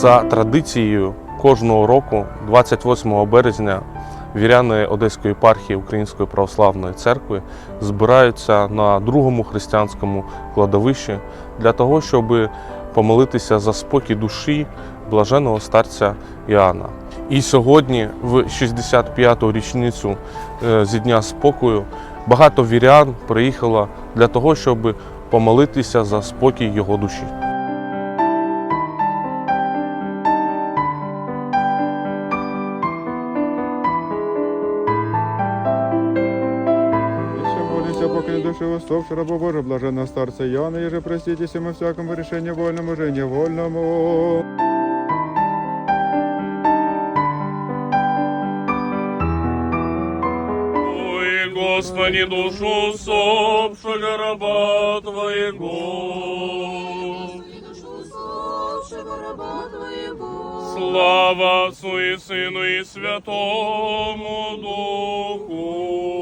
За традицією кожного року, 28 березня, віряни Одеської єпархії Української православної церкви збираються на другому християнському кладовищі для того, щоб помолитися за спокій душі блаженого старця Іоанна. І сьогодні, в 65-ту річницю е, зі дня спокою, багато вірян приїхало для того, щоб помолитися за спокій його душі. Отпустися, покинь души восставши, рабо Боже, блаженна старца, Яна, і же простітеся ми всякому рішенню вольному, же невольному. Ой, Господи, душу усопшего раба Твоего. Слава Отцу и Сыну и Святому Духу.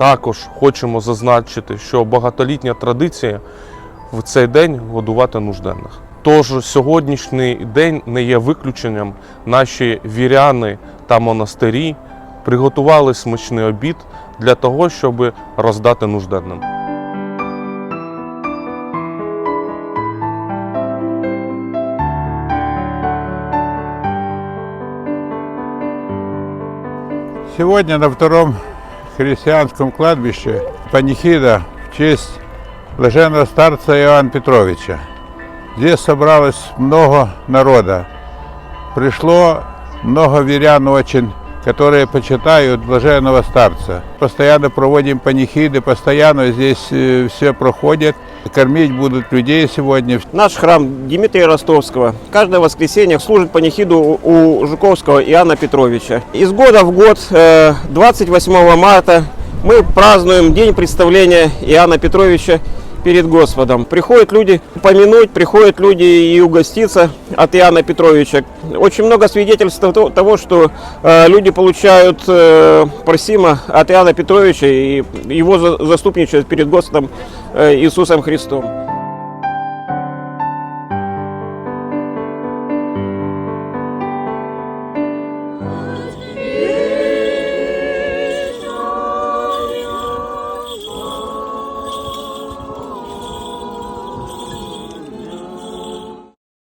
Також хочемо зазначити, що багатолітня традиція в цей день годувати нужденних. Тож сьогоднішній день не є виключенням. Наші віряни та монастирі приготували смачний обід для того, щоб роздати нужденним. Сегодня на втором христианском кладбище панихида в честь блаженного старца Иоанна Петровича. Здесь собралось много народа. Пришло много верян очень, которые почитают блаженного старца. Постоянно проводим панихиды, постоянно здесь все проходит. Кормить будут людей сегодня. Наш храм Дмитрия Ростовского каждое воскресенье служит панихиду у Жуковского Иоанна Петровича. Из года в год, э, 28 марта, мы празднуем День представления Иоанна Петровича перед Господом. Приходят люди помянуть, приходят люди и угоститься от Иоанна Петровича. Очень много свидетельств того- того, что э, люди получают э, просимо от Иоанна Петровича и его за- заступничают перед Господом э, Иисусом Христом.